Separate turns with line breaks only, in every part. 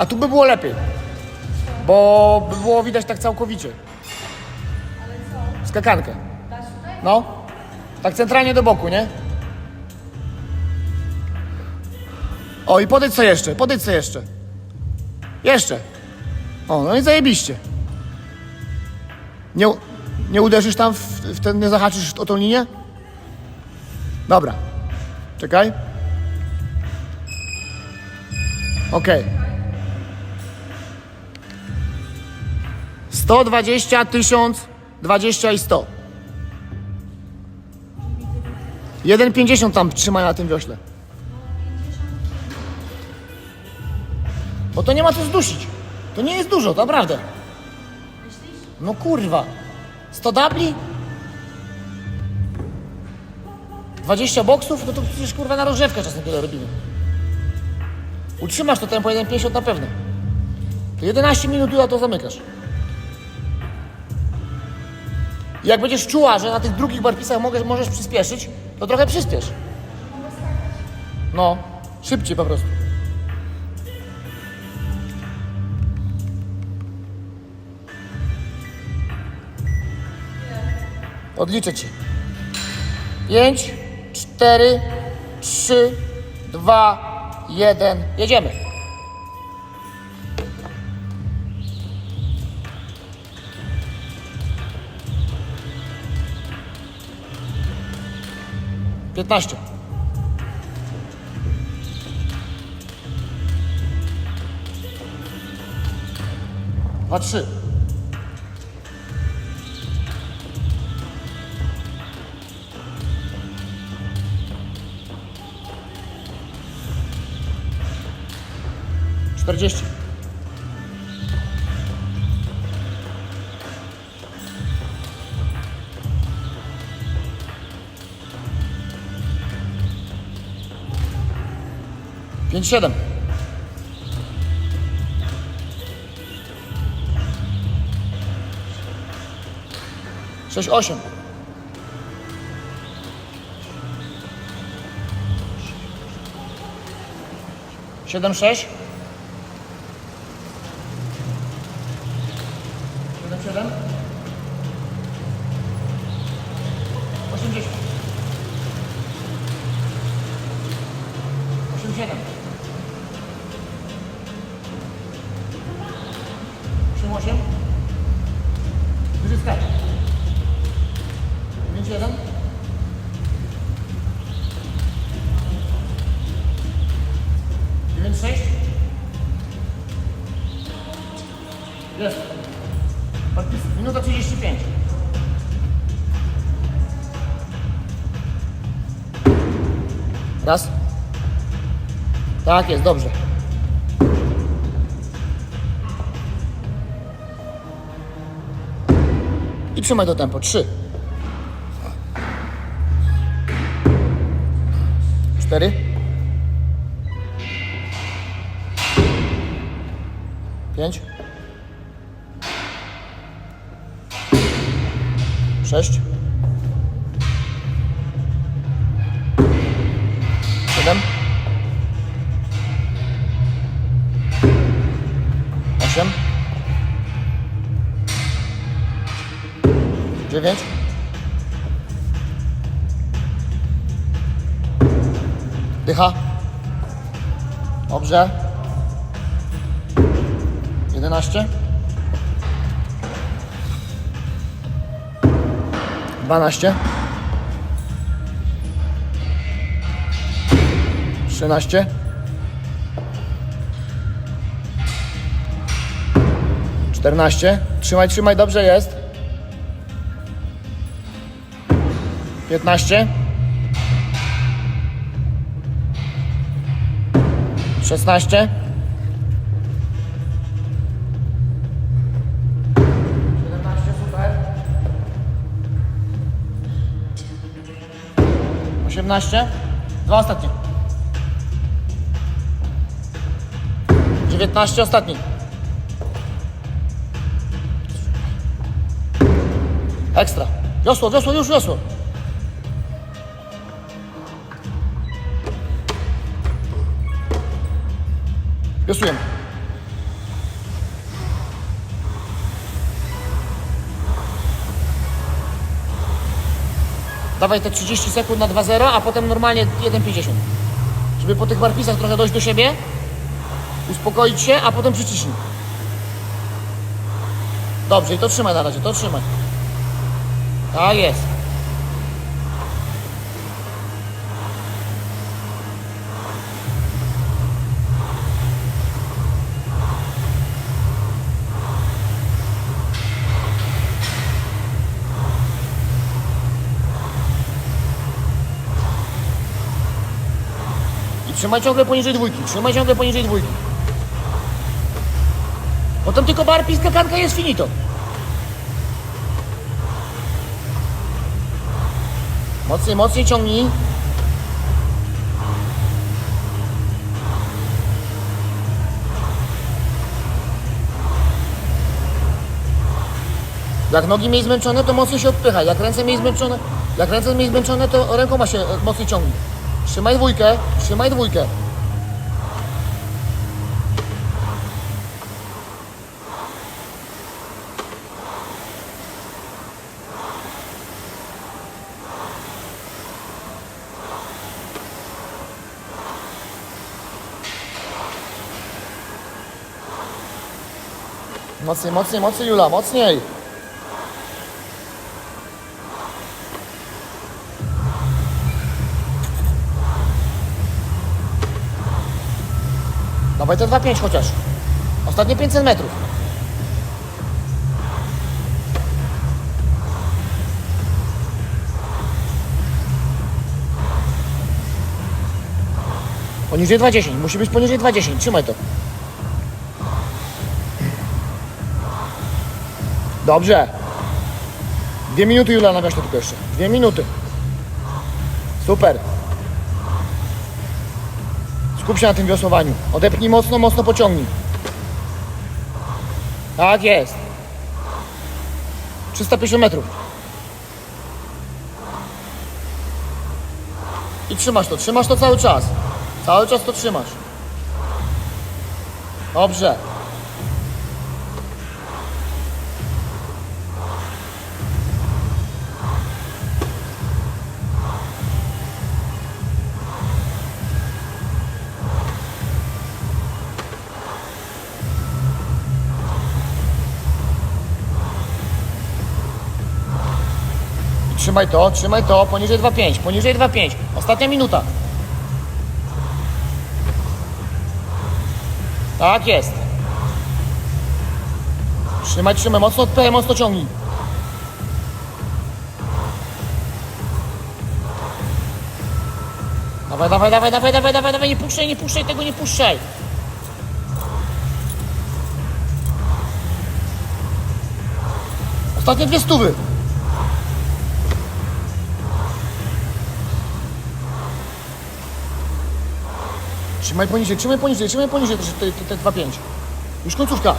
A tu by było lepiej. Bo by było widać tak całkowicie. Skakankę. No. Tak centralnie do boku, nie? O i podejdź co jeszcze, podejdź co jeszcze. Jeszcze. O, no i zajebiście. Nie, nie uderzysz tam w, w ten, nie zahaczysz o tą linię? Dobra. Czekaj. Okej. 120, 1000, 20 i 100. 1,50 tam trzymaj na tym wiośle. Bo to nie ma co zdusić. To nie jest dużo, to naprawdę. No kurwa. 100 dabli? 20 boksów? No to przecież kurwa na rozrzewkę czasem tyle robimy. Utrzymasz to tempo 1,50 na pewno. To 11 minut to zamykasz. Jak będziesz czuła, że na tych drugich barpisach mogę, możesz przyspieszyć, to trochę przyspiesz. No, szybciej po prostu. Odliczę ci. 5, 4, 3, 2, 1. Jedziemy. Piętnaście. Dwa, trzy. Czterdzieści. Pięć, siedem. Sześć, osiem. Siedem, sześć. Jest. Minuta 35. Raz. Tak jest, dobrze. I trzymaj to tempo. Trzy. Cztery. Pięć. Sześć. Siedem. Osiem. Dziewięć. Dycha. Dobrze. Jedenaście. 12 13 14 Trzymaj, trzymaj, dobrze jest. 15 16 18. Dwa ostatnie. 19 ostatni. Ekstra. Wiosło, wiosło, już wiosło. Wiosłujemy. Dawaj te 30 sekund na 2-0, a potem normalnie 1,50. Żeby po tych barpisach trochę dojść do siebie, uspokoić się, a potem przyciśnij. Dobrze, i to trzymaj na razie, to trzymaj. Tak jest. Trzymaj ciągle poniżej dwójki, trzymaj ciągle poniżej dwójki. Potem tylko barpi skakanka jest finito. Mocniej, mocniej ciągnij. Jak nogi miej zmęczone, to mocniej się odpychaj. Jak ręce miej zmęczone, jak ręce miej zmęczone, to rękoma się mocniej ciągnij. Trzymaj dwójkę, trzymaj dwójkę. Mocniej, mocniej, mocniej Jula, mocniej. Dawaj te 2,5 chociaż. Ostatnie 500 metrów. Poniżej 2,10. Musi być poniżej 2,10. Trzymaj to. Dobrze. Dwie minuty Jula na gaśnie tylko jeszcze. Dwie minuty. Super. Skup się na tym wiosłowaniu. Odepnij mocno, mocno pociągnij. Tak jest. 350 metrów. I trzymasz to, trzymasz to cały czas. Cały czas to trzymasz. Dobrze. Trzymaj to, trzymaj to, poniżej 2,5, poniżej 2,5. Ostatnia minuta. Tak jest. Trzymaj, trzymaj, mocno odpychaj, mocno ciągnij. Dawaj, dawaj, dawaj, dawaj, dawaj, dawaj, dawaj, nie puszczaj, nie puszczaj, tego nie puszczaj. Ostatnie dwie stówy. Trzymaj poniżej, trzymaj poniżej, trzymaj poniżej te, te, te, te 2,5. Już końcówka.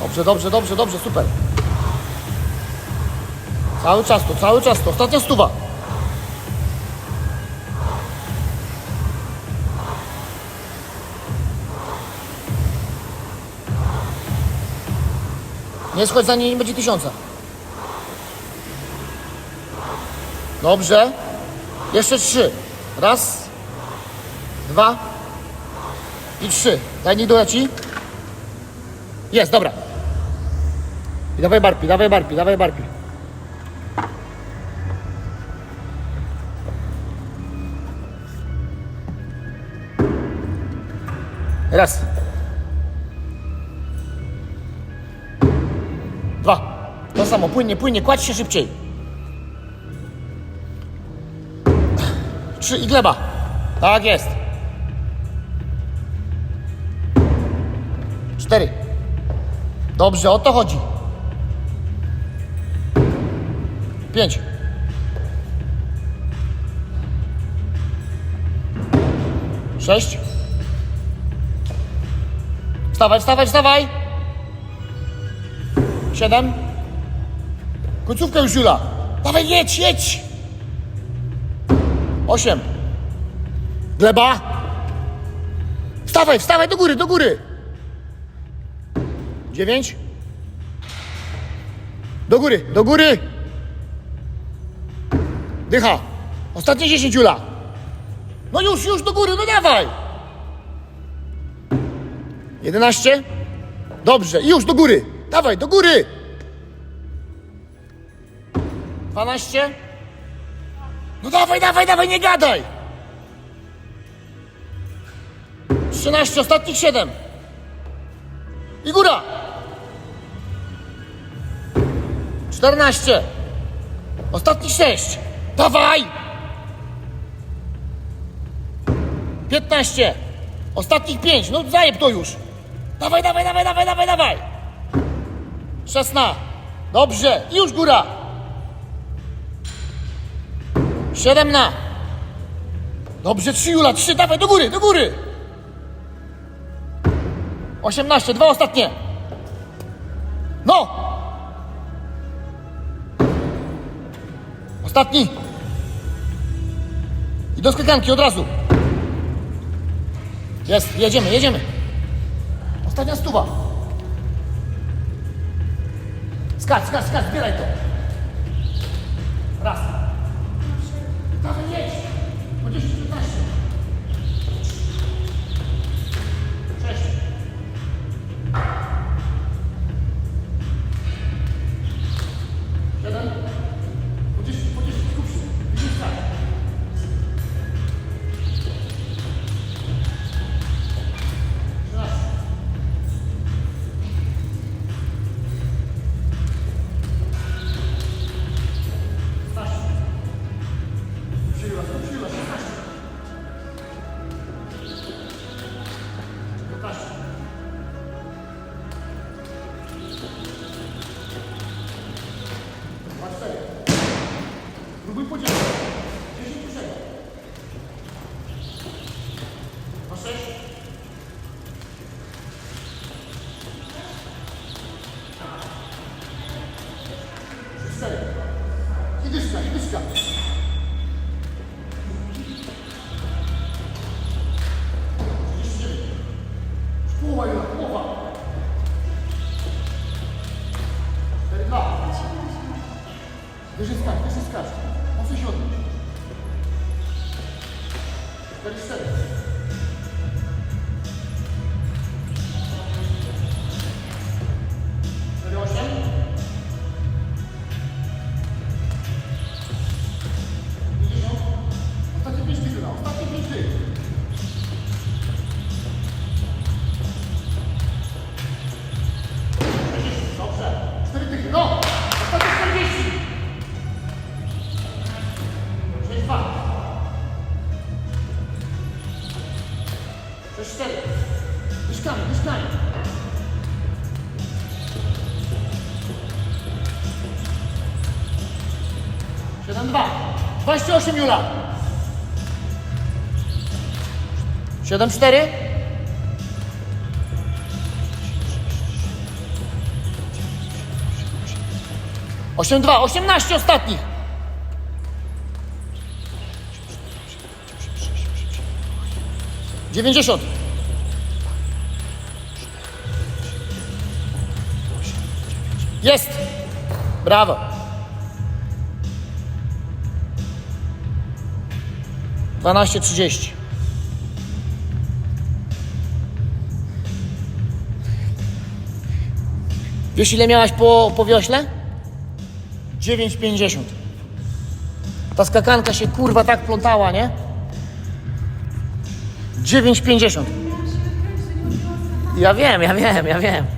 Dobrze, dobrze, dobrze, dobrze, super. Cały czas to, cały czas to. Ostatnia stuwa. Nie schodź za niej, nie będzie tysiąca. Dobrze. Jeszcze trzy. Raz, dwa i trzy. Daj niech doleci. Jest, dobra. I dawaj barpi, dawaj barpi, dawaj barpi. Raz. Dwa. To samo, płynnie, płynnie, kładź się szybciej. Trzy i gleba. Tak jest. Cztery. Dobrze, o to chodzi. Pięć. Sześć. Wstawaj, wstawaj, wstawaj. Siedem. Końcówka już Jula. Dawaj, jedź, jedź. Osiem. Gleba. Wstawaj, wstawaj do góry, do góry. Dziewięć. Do góry, do góry. Dycha. Ostatnie 10, Jula. No już, już do góry, no dawaj. 11. Dobrze, już do góry. Dawaj, do góry. 12. No dawaj, dawaj, dawaj, nie gadaj. 13, ostatnich 7. I góra. 14. Ostatnich 6. Dawaj. 15. Ostatnich 5. No zajeb to już. Dawaj, dawaj, dawaj, dawaj, dawaj, dawaj. 16. Dobrze. Już góra. 7 na. Dobrze, 3 Jula, 3, dawaj, do góry, do góry. 18, dwa ostatnie. No. Ostatni. I do skakanki od razu. Jest, jedziemy, jedziemy. Ostatnia stuwa. カスカスカス出ないと。Cztery, 28 Jula. Siedem, cztery. Osiem, dwa. Osiemnaście ostatnich. Dziewięćdziesiąt. Jest. Brawo. Dwanaście trzydzieści. Wiesz ile miałaś po, po wiośle? 9,50. Ta skakanka się kurwa tak plątała, nie? 9,50. Ja wiem, ja wiem, ja wiem.